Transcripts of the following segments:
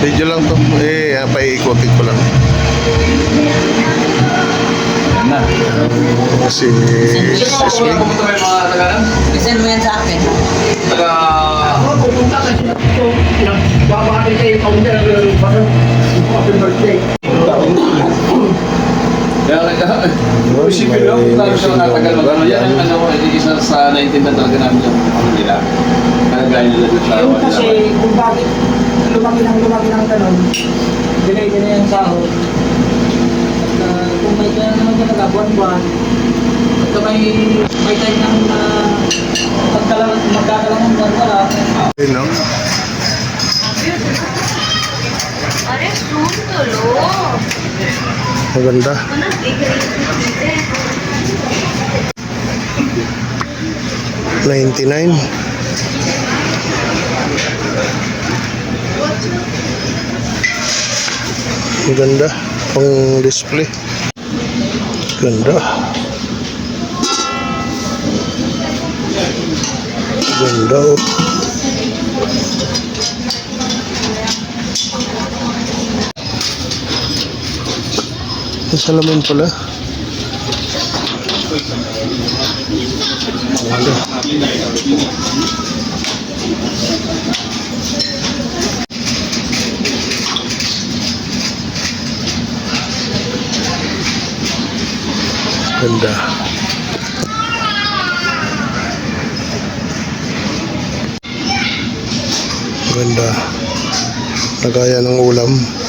Video lang to. Eh, ah, paikutin ko lang. Yan na. Si Sino ba si mga Swing. pumunta may mga taga lang? Isend mo yan sa akin. Taga... pupunta kasi ako, nagbabati kay founder, parang happy birthday. Kaya nag... Isipin lang kung lalo siya natagal mag-ano. Yan ang ano, hindi isa sa naintindihan talaga namin yung ano nila. Kalagayan nila sa Yung Manila. kasi kung bakit lumaki ng lumaki ng ganun, binay din yan sahod. At uh, kung may kaya naman talaga buwan-buwan, at may may time ng uh, pagkalaman, magkakalangan buwan wala, ganda. Ninety-nine. Ganda pang display. Ganda. Ganda. Ang salamin pala. Ganda. Ganda. Nagaya ng ulam.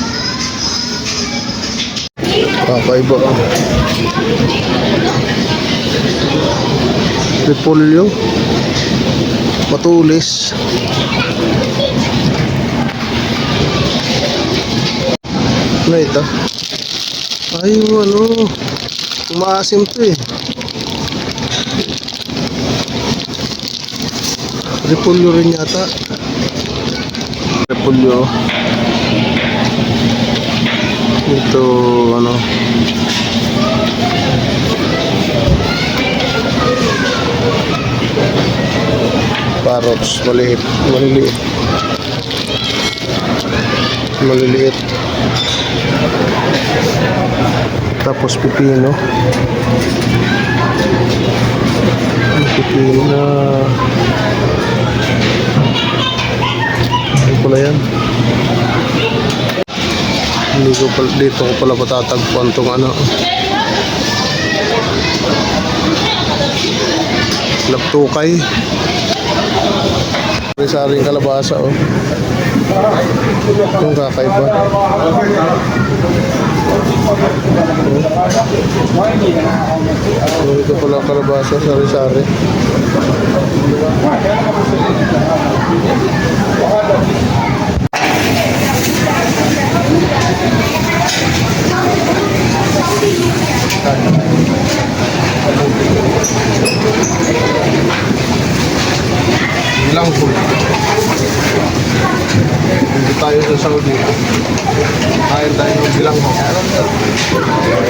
Kakaiba. Repolyo. Matulis. Ano ito? Ay, ano. Umaasim to eh. Repolyo rin yata. Repolyo. Ito, ano. Parrots, maliit, maliliit. Maliliit. Tapos pipino. Pipino ano pala yan? Hindi ko pala, dito ko pala patatagpuan tong ano. Laptukay. Saring kalabasa oh. Yung kakaiba. Oh, ito pala kalabasa, sari-sari. Bilang full. Dito tayo sa Saudi. Kain tayo ng bilang ho.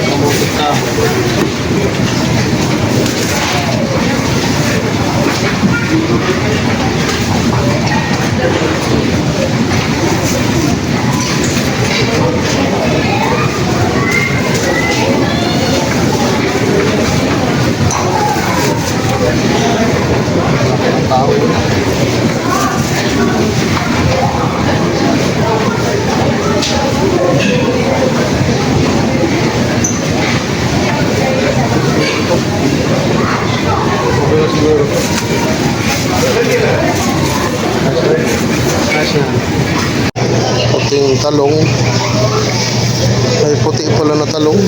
Mamutot na. Ang talong. Ay, puti pala na talong.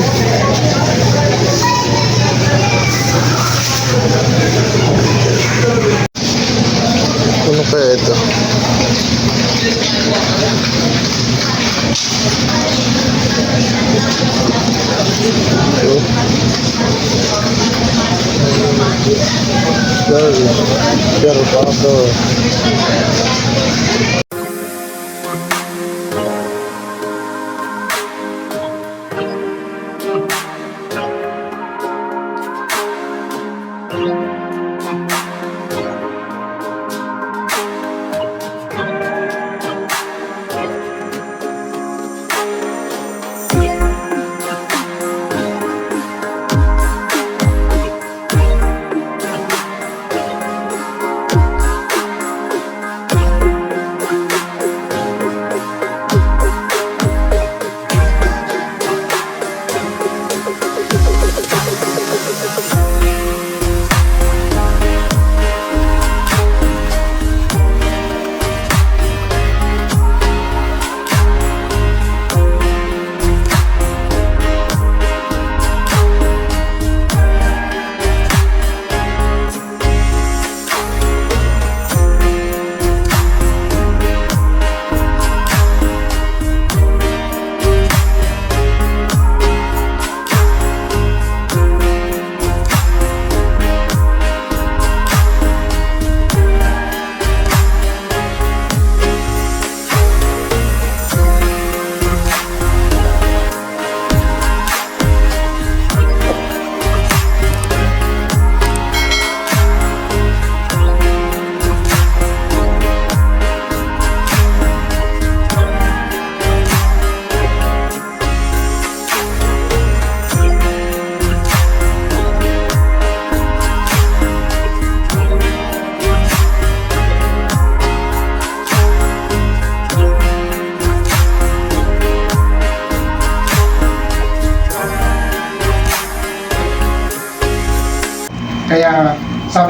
Ano kaya ito? Ito. Very, very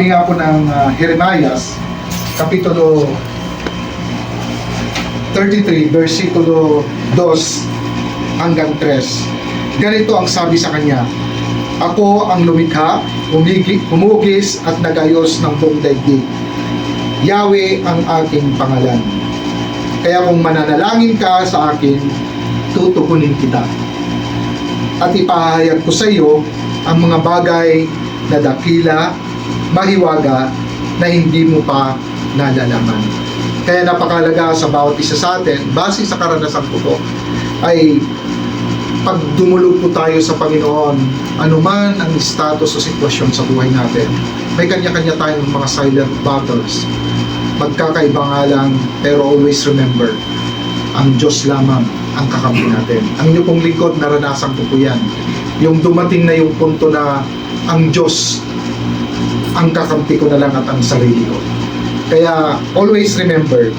sabi nga po ng uh, Jeremias, Kapitulo 33, versikulo 2 hanggang 3. Ganito ang sabi sa kanya, Ako ang lumikha, humugis at nagayos ng buong daigdig. Yahweh ang aking pangalan. Kaya kung mananalangin ka sa akin, tutukunin kita. At ipahayag ko sa iyo ang mga bagay na dakila, mahiwaga, na hindi mo pa nalalaman. Kaya napakalaga sa bawat isa sa atin, base sa karanasan ko po, ay pag dumulog po tayo sa Panginoon, anuman ang status o sitwasyon sa buhay natin, may kanya-kanya tayong mga silent battles. Magkakaiba nga lang, pero always remember, ang Diyos lamang ang kakampi natin. Ang inyo pong lingkod, naranasan ko po yan. Yung dumating na yung punto na ang Diyos ang kakampi ko na lang at ang sarili ko. Kaya always remember,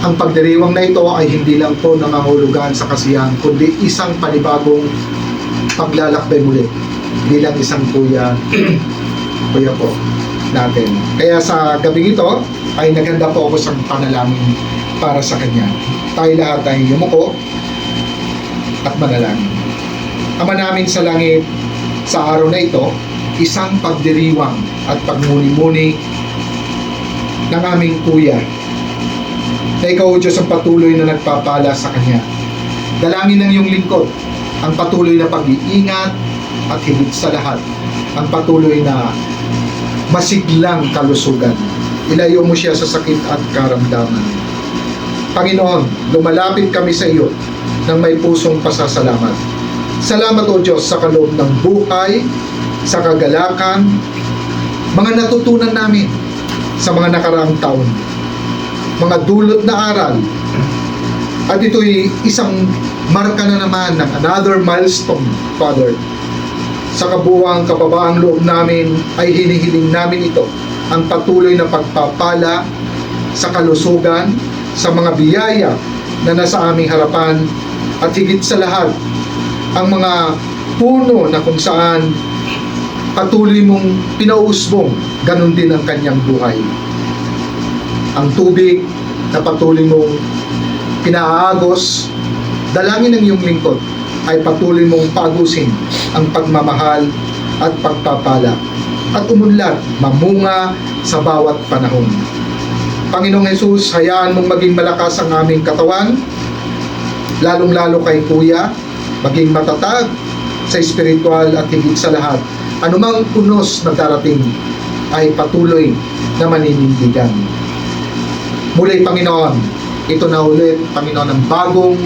ang pagdiriwang na ito ay hindi lang po nangangulugan sa kasiyahan, kundi isang panibagong paglalakbay muli bilang isang kuya, kuya po natin. Kaya sa gabing ito, ay naganda po ako sa panalangin para sa kanya. Tayo lahat ay yumuko at manalangin. Ama namin sa langit, sa araw na ito, isang pagdiriwang at pagmuni-muni ng aming kuya na ikaw, Diyos, ang patuloy na nagpapala sa kanya. Dalangin ng iyong lingkod ang patuloy na pag-iingat at higit sa lahat, ang patuloy na masiglang kalusugan. Ilayo mo siya sa sakit at karamdaman. Panginoon, lumalapit kami sa iyo ng may pusong pasasalamat. Salamat o Diyos sa kaloob ng buhay, sa kagalakan, mga natutunan namin sa mga nakaraang taon mga dulot na aral. At ito'y isang marka na naman ng another milestone, Father. Sa kabuwang kababaang loob namin ay hinihiling namin ito, ang patuloy na pagpapala sa kalusugan, sa mga biyaya na nasa aming harapan, at higit sa lahat, ang mga puno na kung saan patuloy mong pinausbong, ganun din ang kanyang buhay ang tubig na patuloy mong pinaagos, dalangin ng iyong lingkod ay patuloy mong pagusin ang pagmamahal at pagpapala at umunlad, mamunga sa bawat panahon. Panginoong Yesus, hayaan mong maging malakas ang aming katawan, lalong-lalo kay Kuya, maging matatag sa espiritual at higit sa lahat. Anumang punos na darating ay patuloy na maninindigan. Muli, Panginoon, ito na ulit, Panginoon, ang bagong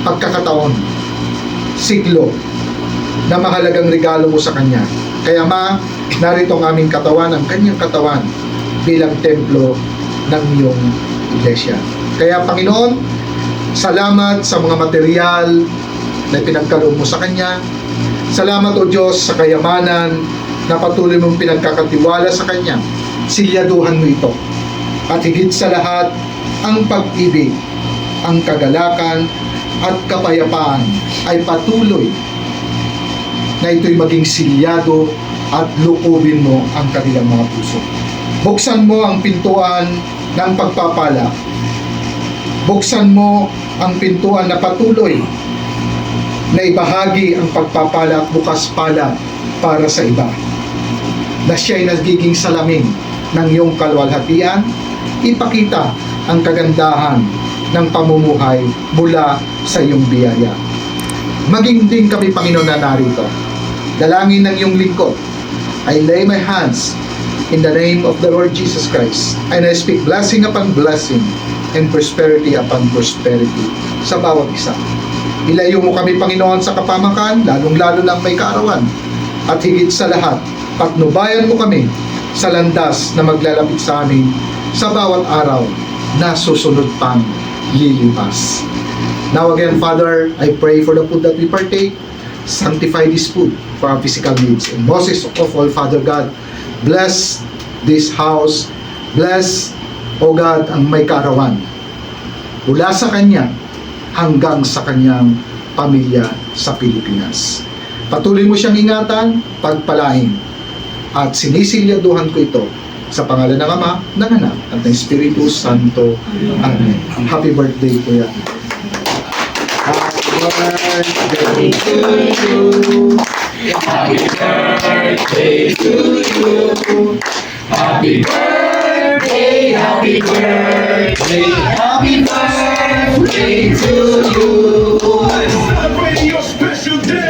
pagkakataon, siglo, na mahalagang regalo mo sa Kanya. Kaya ma, narito ang aming katawan, ang Kanyang katawan, bilang templo ng iyong iglesia. Kaya, Panginoon, salamat sa mga material na pinagkaloob mo sa Kanya. Salamat, O Diyos, sa kayamanan na patuloy mong pinagkakatiwala sa Kanya. Silyaduhan mo ito at higit sa lahat ang pag-ibig, ang kagalakan at kapayapaan ay patuloy na ito'y maging silyado at lukubin mo ang kanilang mga puso. Buksan mo ang pintuan ng pagpapala. Buksan mo ang pintuan na patuloy na ibahagi ang pagpapala at bukas pala para sa iba. Na siya'y nagiging salamin ng iyong kalwalhatian ipakita ang kagandahan ng pamumuhay mula sa iyong biyaya. Maging din kami, Panginoon, na narito. Dalangin ng iyong lingkod. I lay my hands in the name of the Lord Jesus Christ and I speak blessing upon blessing and prosperity upon prosperity sa bawat isa. Ilayo mo kami, Panginoon, sa kapamakan, lalong-lalo ng may kaarawan. At higit sa lahat, patnubayan mo kami sa landas na maglalapit sa amin sa bawat araw na susunod pang lilipas. Now again, Father, I pray for the food that we partake. Sanctify this food for our physical needs. And Moses of all, Father God, bless this house. Bless, O God, ang may karawan. Mula sa Kanya hanggang sa Kanyang pamilya sa Pilipinas. Patuloy mo siyang ingatan, pagpalain. at sinisilyaduhan ko ito sa pangalan ng Ama, ng Anak, at ng Espiritu Santo. Amen. Happy birthday, Kuya. Happy birthday to you. birthday, happy birthday, happy birthday to you. Celebrating your special day.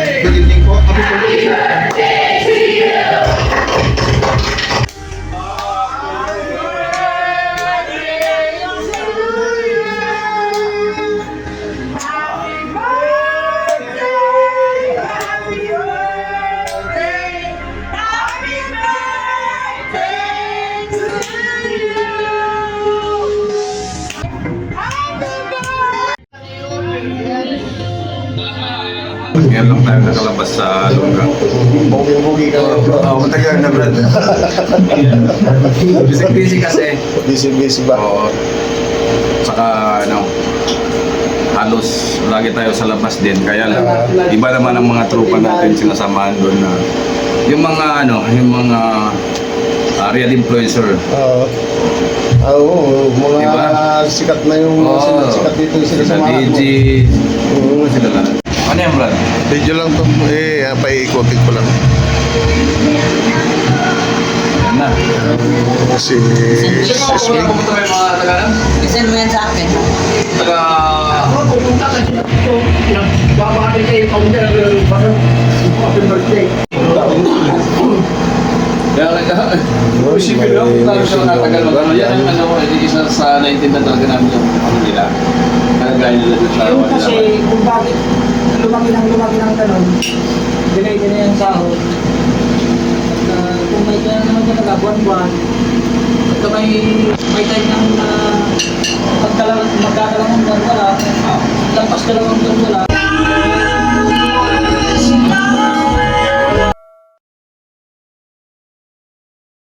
Tayo nakalabas sa lungga. Bugi-bugi ka lang bro. Oo, matagal na brad. Busy-busy kasi. Busy-busy ba? Oo. Saka ano, halos lagi tayo sa labas din. Kaya lang, iba naman ang mga tropa natin sinasamahan doon na yung mga ano, yung mga ah, real influencer. Oo. Ah, Oo, mga Diba? sikat na yung Oo. sikat dito Sila mga DJ. Ano yan brad? Video lang to. Eh, ah, paikutin ko lang. Yan na. Si... si Kung Swing. pumunta ba yung mga taga ano? Send mo yan sa akin. Taga... Kaya kaya, isipin lang kung tayo siya natagal mag ano, yan ang ano, hindi isa sa naintindihan talaga namin yung ano nila. Kaya gaya nila sa Yung wala kasi kung bakit lumaki ng lumaki ng ganun, delay-delay ang sahod. At uh, kung may kaya naman talaga buwan-buwan, at may, may time ng uh, magdala, magdadala ng buwan wala, lampas ka lang ang wala,